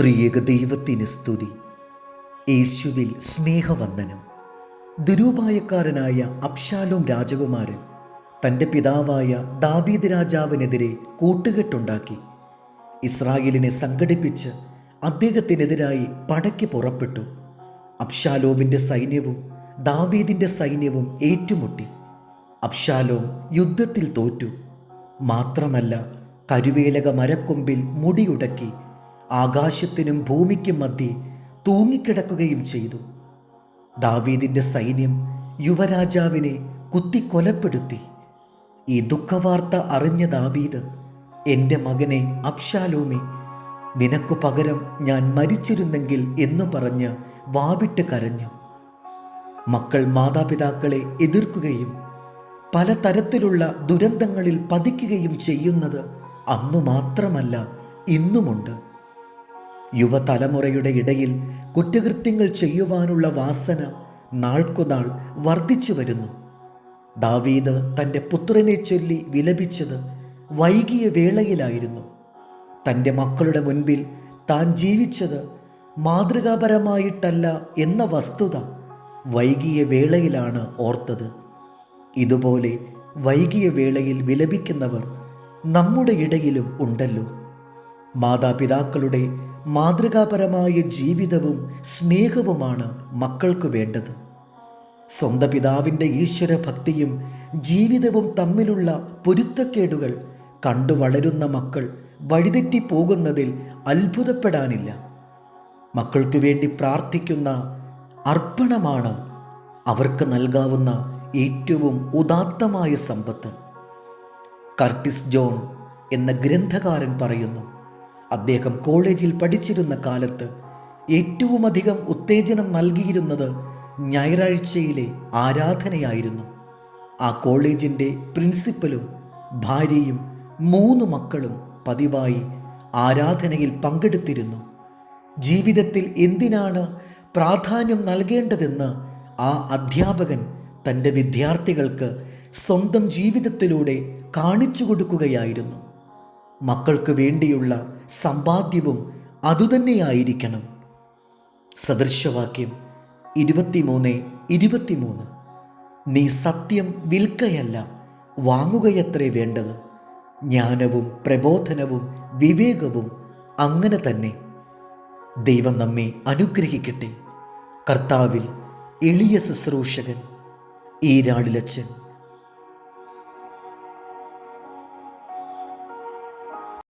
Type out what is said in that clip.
ത്രിയേക ദൈവത്തിന് സ്തുതി. യേശുവിൽ സ്നേഹവന്ദനം. ദുരൂപായക്കാരനായ അബ്ഷാലോം രാജകുമാരൻ തന്റെ പിതാവായ ദാവീദ് രാജാവിനെതിരെ കൂട്ടുകെട്ടുണ്ടാക്കി. ഇസ്രായേലിനെ സംഘടിപ്പിച്ച് അദ്ദേഹത്തിനെതിരായി പടയ്ക്ക് പുറപ്പെട്ടു. അബ്ഷാലോമിന്റെ സൈന്യവും ദാവീദിന്റെ സൈന്യവും ഏറ്റുമുട്ടി. അബ്ഷാലോം യുദ്ധത്തിൽ തോറ്റു. മാത്രമല്ല കരുവേലക മരക്കൊമ്പിൽ മുടിയുടക്കി ആകാശത്തിനും ഭൂമിക്കും മധ്യേ തൂങ്ങിക്കിടക്കുകയും ചെയ്തു. ദാവീദിന്റെ സൈന്യം യുവരാജാവിനെ കുത്തിക്കൊലപ്പെടുത്തി. ഈ ദുഃഖവാർത്ത അറിഞ്ഞ ദാവീദ് എന്റെ മകനെ അബ്ഷാലോമി നിനക്കു പകരം ഞാൻ മരിച്ചിരുന്നെങ്കിൽ എന്ന് പറഞ്ഞ് വാവിട്ട് കരഞ്ഞു. മക്കൾ മാതാപിതാക്കളെ എതിർക്കുകയും പല തരത്തിലുള്ള ദുരന്തങ്ങളിൽ പതിക്കുകയും ചെയ്യുന്നത് അന്നു മാത്രമല്ല ഇന്നുമുണ്ട്. യുവതലമുറയുടെ ഇടയിൽ കുറ്റകൃത്യങ്ങൾ ചെയ്യുവാനുള്ള വാസന നാൾക്കുനാൾ വർദ്ധിച്ചു വരുന്നു. ദാവീദ് തന്റെ പുത്രനെ ചൊല്ലി വിലപിച്ചത് വൈകിയ വേളയിലായിരുന്നു. തന്റെ മക്കളുടെ മുൻപിൽ താൻ ജീവിച്ചത് മാതൃകാപരമായിട്ടല്ല എന്ന വസ്തുത വൈകിയ വേളയിലാണ് ഓർത്തത്. ഇതുപോലെ വൈകിയ വേളയിൽ വിലപിക്കുന്നവർ നമ്മുടെ ഇടയിലും ഉണ്ടല്ലോ. മാതാപിതാക്കളുടെ മാതൃകാപരമായ ജീവിതവും സ്നേഹവുമാണ് മക്കൾക്ക് വേണ്ടത്. സ്വന്തം പിതാവിന്റെ ഈശ്വരഭക്തിയും ജീവിതവും തമ്മിലുള്ള പൊരുത്തക്കേടുകൾ കണ്ടു വളരുന്ന മക്കൾ വഴിതെറ്റിപ്പോകുന്നതിൽ അത്ഭുതപ്പെടാനില്ല. മക്കൾക്ക് വേണ്ടി പ്രാർത്ഥിക്കുന്ന അർപ്പണമാണ് അവർക്ക് നൽകാവുന്ന ഏറ്റവും ഉദാത്തമായ സമ്പത്ത്. കർട്ടിസ് ജോൺ എന്ന ഗ്രന്ഥകാരൻ പറയുന്നു അദ്ദേഹം കോളേജിൽ പഠിച്ചിരുന്ന കാലത്ത് ഏറ്റവുമധികം ഉത്തേജനം നൽകിയിരുന്നത് ഞായറാഴ്ചയിലെ ആരാധനയായിരുന്നു. ആ കോളേജിന്റെ പ്രിൻസിപ്പലും ഭാര്യയും മൂന്ന് മക്കളും പതിവായി ആരാധനയിൽ പങ്കെടുത്തിരുന്നു. ജീവിതത്തിൽ എന്തിനാണ് പ്രാധാന്യം നൽകേണ്ടതെന്ന് ആ അധ്യാപകൻ തന്റെ വിദ്യാർത്ഥികൾക്ക് സ്വന്തം ജീവിതത്തിലൂടെ കാണിച്ചു കൊടുക്കുകയായിരുന്നു. മക്കൾക്ക് വേണ്ടിയുള്ള സമ്പാദ്യവും അതുതന്നെയായിരിക്കണം. സദൃശവാക്യം ഇരുപത്തിമൂന്ന് ഇരുപത്തിമൂന്ന്. നീ സത്യം വിൽക്കയല്ല വാങ്ങുകയത്രേ വേണ്ടത്. ജ്ഞാനവും പ്രബോധനവും വിവേകവും അങ്ങനെ തന്നെ. ദൈവം നമ്മെ അനുഗ്രഹിക്കട്ടെ. കർത്താവിൽ എളിയ ശുശ്രൂഷകൻ ഈരാളിലച്ചൻ